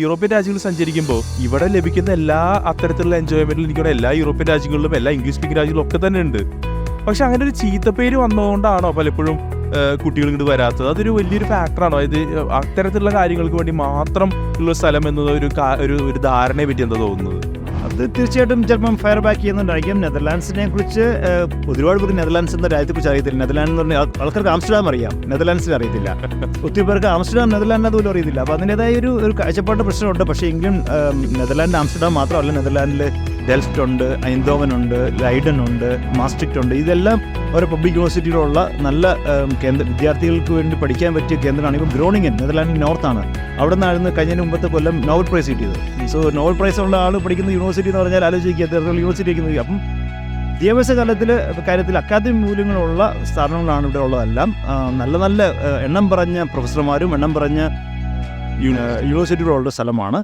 European രാജ്യങ്ങൾ സഞ്ചരിക്കുമ്പോൾ ഇവിടെ ലഭിക്കുന്ന എല്ലാ അത്തരത്തിലുള്ള എൻജോയ്മെന്റിലും എനിക്കിവിടെ എല്ലാ യൂറോപ്യൻ രാജ്യങ്ങളിലും എല്ലാ ഇംഗ്ലീഷ് സ്പീക്കിംഗ് രാജ്യങ്ങളിലും ഒക്കെ തന്നെ ഉണ്ട്. പക്ഷെ അങ്ങനെ ഒരു ചീത്തപ്പേര് വന്നതുകൊണ്ടാണോ പലപ്പോഴും കുട്ടികൾ ഇങ്ങോട്ട് വരാത്തത്? അതൊരു വലിയൊരു ഫാക്ടറാണോ അതായത് അത്തരത്തിലുള്ള കാര്യങ്ങൾക്ക് വേണ്ടി മാത്രം ഉള്ള സ്ഥലം എന്നത് ഒരു ഒരു ധാരണയെ പറ്റി എന്താ തോന്നുന്നത്? അത് തീർച്ചയായിട്ടും ചിലപ്പം ഫയർ ബാക്ക് ചെയ്യുന്നുണ്ടായിരിക്കും. നെതർലാൻഡ്സിനെ കുറിച്ച് ഒരുപാട് പേർക്ക് നെതർലാൻഡ്സ് എന്ന രാജ്യത്തെ കുറിച്ച് അറിയത്തില്ല. നെതർലാൻഡ് എന്ന് പറഞ്ഞാൽ ആൾ- ആൾക്കാർക്ക് ആംസ്റ്റർഡാം അറിയാം. നെതർലാൻഡ്സിന് അറിയത്തില്ല. ഒത്തിരി പേർക്ക് ആംസ്റ്റർഡാം നെതർലാൻഡ് അതുപോലും അറിയത്തില്ല. അപ്പോൾ അതിന്റെതായ ഒരു ഒരു കാഴ്ചപ്പാട് പ്രശ്നമുണ്ട്. പക്ഷേ എങ്കിലും നെതർലാൻഡ് ആംസ്റ്റർഡാം മാത്രമല്ല നെതർലാൻഡിൽ ഡെൽഫ്റ്റ് ഉണ്ട് ഐന്തോവൻ ഉണ്ട് ലൈഡൻ ഉണ്ട് മാസ്ട്രിക്റ്റ് ഉണ്ട് ഇതെല്ലാം ഓരോ പബ്ലിക് യൂണിവേഴ്സിറ്റിയിലുള്ള നല്ല കേന്ദ്ര വിദ്യാർത്ഥികൾക്ക് വേണ്ടി പഠിക്കാൻ പറ്റിയ കേന്ദ്രമാണ്. ഇപ്പോൾ ഗ്രോണിങ്ങൻ നെതർലാൻഡ് നോർത്താണ്. അവിടെ നിന്നായിരുന്നു കഴിഞ്ഞ മുമ്പത്തെ കൊല്ലം നോവൽ പ്രൈസ് കിട്ടിയത്. സോ നോവൽ പ്രൈസ് ഉള്ള ആൾ പഠിക്കുന്ന യൂണിവേഴ്സിറ്റി എന്ന് പറഞ്ഞാൽ ആലോചിക്കുക എത്ര യൂണിവേഴ്സിറ്റി അപ്പം വിദ്യാഭ്യാസ കാലത്തിൽ കാര്യത്തിൽ അക്കാദമിക് മൂല്യങ്ങളുള്ള സ്ഥാപനങ്ങളാണ് ഇവിടെ ഉള്ളതെല്ലാം. നല്ല നല്ല എണ്ണം പറഞ്ഞ പ്രൊഫസർമാരും എണ്ണം പറഞ്ഞ യൂണിവേഴ്സിറ്റികളുള്ള സ്ഥലമാണ്.